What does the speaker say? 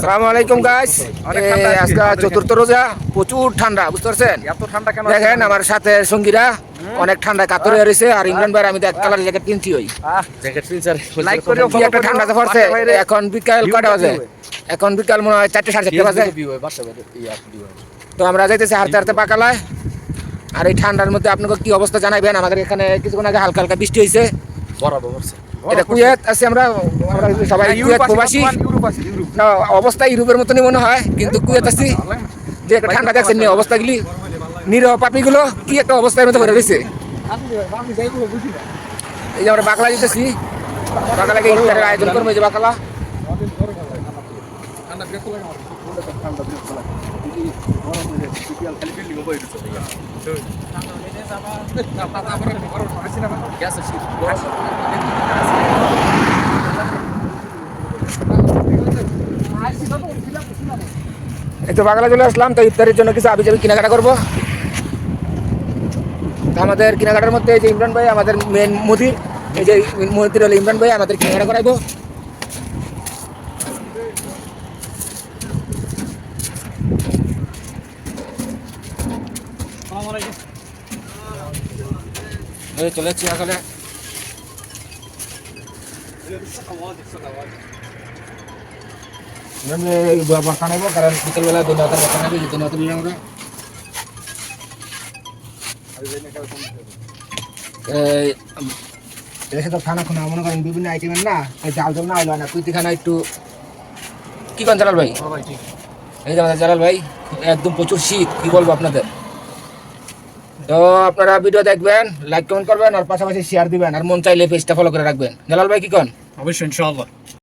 সালামু আলাইকুম গাইস আজকে। আজকে চতুর্থ রোজা প্রচুর ঠান্ডা বুঝতে পারছেন? এত ঠান্ডা কেন দেখেন আমার সাথে সঙ্গীরা অনেক ঠান্ডা কাতরে রয়েছে আর ইমরান ভাই আমি তো এক কালার জ্যাকেট কিনছি ওই। একটা ঠান্ডা তো পড়ছে এখন বিকাল কয়টা বাজে? এখন বিকাল মনে হয় চারটে সাড়ে চারটে বাজে। তো আমরা যাইতেছি হারতে হারতে পাকালায়। আর এই ঠান্ডার মধ্যে আপনাকে কি অবস্থা জানাবেন আমাদের এখানে কিছুক্ষণ আগে হালকা হালকা বৃষ্টি হয়েছে এটা কুয়েত আছে আমরা আমরা সবাই কুয়েত প্রবাসী। না অবস্থা ইউরোপের মতনই মনে হয় কিন্তু কুয়েত আছি। যে একটা ঠান্ডা দেখছেন অবস্থাগুলি নিরহ পাপিগুলো কি একটা অবস্থার মধ্যে ভরে রয়েছে? এই যে আমরা বাকলা দিতেছি বাকলাকে ইফতারের আয়োজন করব এই যে বাকলা। এই তো বাকলা চলে আসলাম, তো ইফতারের জন্য কিছু আবি যাবি কেনাকাটা করব। আমাদের কেনাকাটার মধ্যে এই যে ইমরান ভাই, আমাদের মেন মুদির এই যে মুদির হলো ইমরান ভাই, আমাদের কেনাকাটা করাইবো। চলে যাচ্ছি আসলে। কারণ বিকেলবেলা দিন রাতের বর্ষা নেবে দিন রাতের নিলাম আমরা এই, তো খানা খানা মনে করেন বিভিন্ন আইটেমের না খানা একটু কি করেন জালাল ভাই এই যে আমাদের জালাল ভাই একদম প্রচুর শীত কি বলব আপনাদের তো আপনারা ভিডিও দেখবেন লাইক কমেন্ট করবেন আর পাশাপাশি শেয়ার দিবেন আর মন চাইলে পেজটা ফলো করে রাখবেন জালাল ভাই কি কন অবশ্যই ইনশাআল্লাহ